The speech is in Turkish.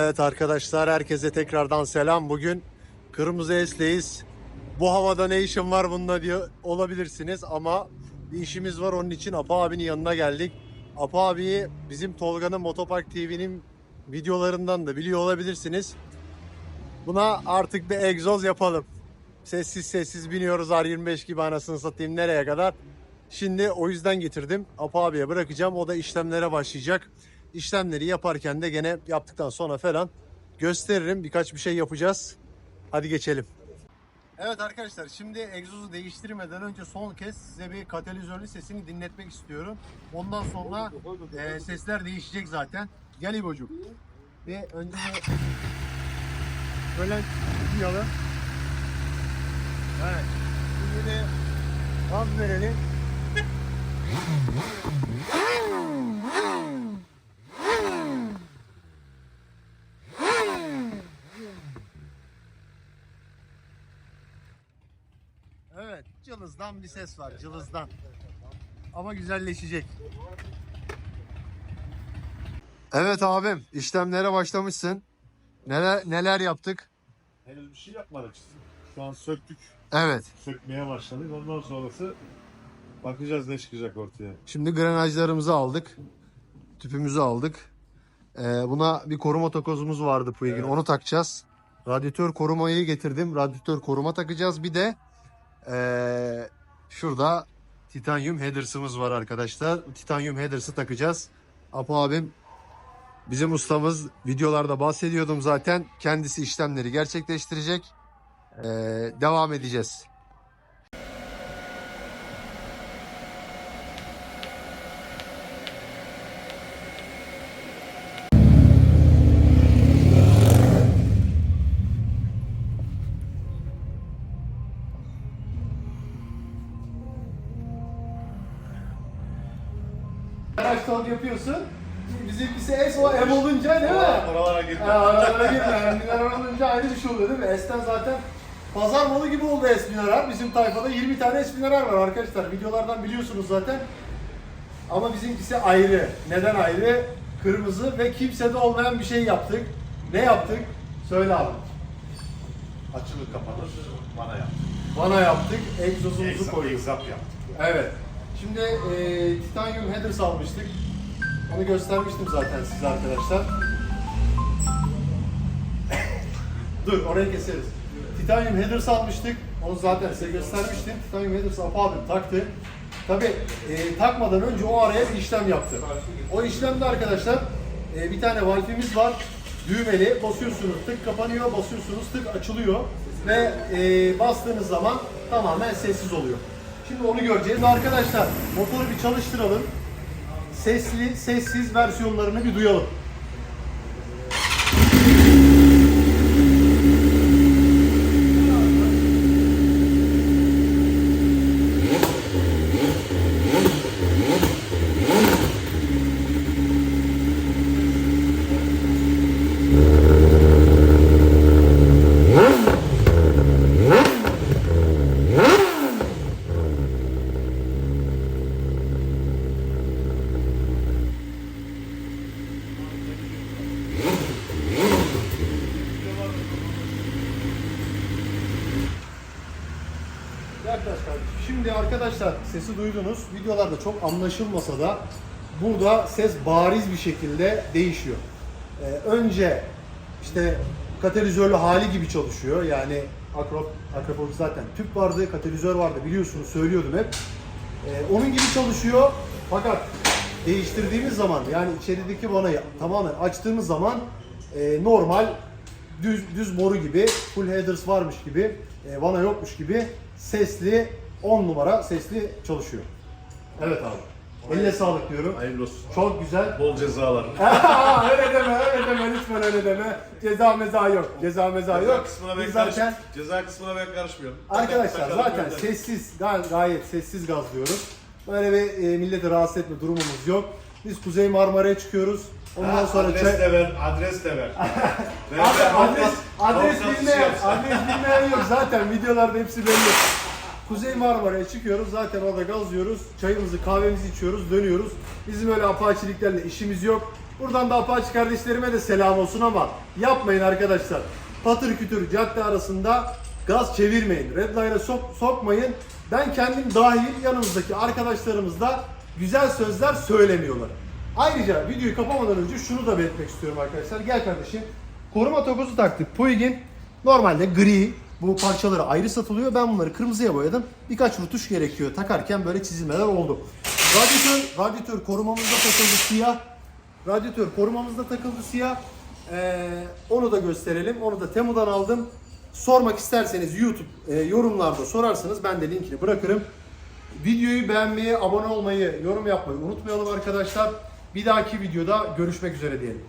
Evet arkadaşlar herkese tekrardan selam. Bugün Kırmızı Es'leyiz. Bu havada ne işim var bunda diye olabilirsiniz ama bir işimiz var onun için Apa abinin yanına geldik. Apa abiyi bizim Tolga'nın Motopark TV'nin videolarından da biliyor olabilirsiniz. Buna artık bir egzoz yapalım. Sessiz sessiz biniyoruz R25 gibi anasını satayım nereye kadar. Şimdi o yüzden getirdim. Apa abiye bırakacağım. O da işlemlere başlayacak. İşlemleri yaparken de gene yaptıktan sonra falan gösteririm. Birkaç bir şey yapacağız. Hadi geçelim. Evet arkadaşlar şimdi egzozu değiştirmeden önce son kez size bir katalizörlü sesini dinletmek istiyorum. Ondan sonra e, sesler değişecek zaten. Gel İbo'cum. Bir önce böyle duyalım. Evet. Şimdi de gaz verelim. Evet, cılızdan bir ses var, cılızdan. Ama güzelleşecek. Evet abim, işlemlere başlamışsın. Neler neler yaptık? Henüz bir şey yapmadık. Şu an söktük. Evet. Sökmeye başladık. Ondan sonrası bakacağız ne çıkacak ortaya. Şimdi grenajlarımızı aldık. Tüpümüzü aldık. Ee, buna bir koruma takozumuz vardı Puig'in. Evet. Onu takacağız. Radyatör korumayı getirdim. Radyatör koruma takacağız. Bir de ee, şurada titanyum headers'ımız var arkadaşlar. Titanyum headers'ı takacağız. Apo abim bizim ustamız videolarda bahsediyordum zaten. Kendisi işlemleri gerçekleştirecek. Ee, devam edeceğiz. Kaç ton yapıyorsun? Bizimkisi S o M olunca değil mi? Oralara girdim. Aralara girme. Mineral olunca aynı bir şey oluyor değil mi? S'ten zaten pazar malı gibi oldu S mineral. Bizim tayfada 20 tane S mineral var arkadaşlar. Videolardan biliyorsunuz zaten. Ama bizimkisi ayrı. Neden ayrı? Kırmızı ve kimsede olmayan bir şey yaptık. Ne yaptık? Söyle abi. Açılır kapanır. Bana yap. Bana yaptık. Egzozumuzu koyduk. exap yaptık. Evet. Şimdi e, titanyum headers almıştık. Onu göstermiştim zaten size arkadaşlar. Dur orayı keseriz. Titanyum headers almıştık. Onu zaten size göstermiştim. Titanyum headers Apo abim taktı. Tabi takmadan önce o araya bir işlem yaptı. O işlemde arkadaşlar e, bir tane valfimiz var. Düğmeli basıyorsunuz tık kapanıyor, basıyorsunuz tık açılıyor ve e, bastığınız zaman tamamen sessiz oluyor. Şimdi onu göreceğiz. Arkadaşlar motoru bir çalıştıralım. Sesli, sessiz versiyonlarını bir duyalım. Yaklaş. Şimdi arkadaşlar sesi duydunuz. Videolarda çok anlaşılmasa da burada ses bariz bir şekilde değişiyor. Ee, önce işte katalizörlü hali gibi çalışıyor. Yani akrop, akropolis zaten tüp vardı, katalizör vardı biliyorsunuz söylüyordum hep. Ee, onun gibi çalışıyor. Fakat değiştirdiğimiz zaman yani içerideki vanayı tamamen açtığımız zaman e, normal düz düz boru gibi full headers varmış gibi e, vana yokmuş gibi sesli 10 numara sesli çalışıyor. Evet abi. Elle sağlık diyorum. Hayırlı olsun. Çok güzel. Bol cezalar. Aa, öyle deme, öyle deme, lütfen öyle deme. Ceza meza yok, ceza meza Ceza yok. kısmına ben Biz karış- zaten ceza kısmına ben karışmıyorum. Arkadaşlar Takalım zaten sessiz, gay- gayet sessiz gazlıyoruz. Böyle bir e, milleti rahatsız etme durumumuz yok. Biz Kuzey Marmara'ya çıkıyoruz. Ondan Ha, sonra adres çay... de ver, adres de ver. Ver, Abi, ver, adres, adres bilmeyen, adres bilmeyen yok zaten videolarda hepsi belli. Kuzey Marmara'ya çıkıyoruz zaten orada gazlıyoruz. Çayımızı kahvemizi içiyoruz dönüyoruz. Bizim öyle apaçiliklerle işimiz yok. Buradan da Apache kardeşlerime de selam olsun ama yapmayın arkadaşlar. Patır kütür cadde arasında gaz çevirmeyin. Redline'a sok, sokmayın. Ben kendim dahil yanımızdaki arkadaşlarımız da güzel sözler söylemiyorlar. Ayrıca videoyu kapamadan önce şunu da belirtmek istiyorum arkadaşlar. Gel kardeşim. Koruma tokozu taktık. Puig'in normalde gri. Bu parçaları ayrı satılıyor. Ben bunları kırmızıya boyadım. Birkaç rutuş gerekiyor. Takarken böyle çizilmeler oldu. Radyatör, radyatör korumamızda takıldı siyah. Radyatör korumamızda takıldı siyah. Ee, onu da gösterelim. Onu da Temu'dan aldım. Sormak isterseniz YouTube e, yorumlarda sorarsanız ben de linkini bırakırım. Videoyu beğenmeyi, abone olmayı, yorum yapmayı unutmayalım arkadaşlar. Bir dahaki videoda görüşmek üzere diyelim.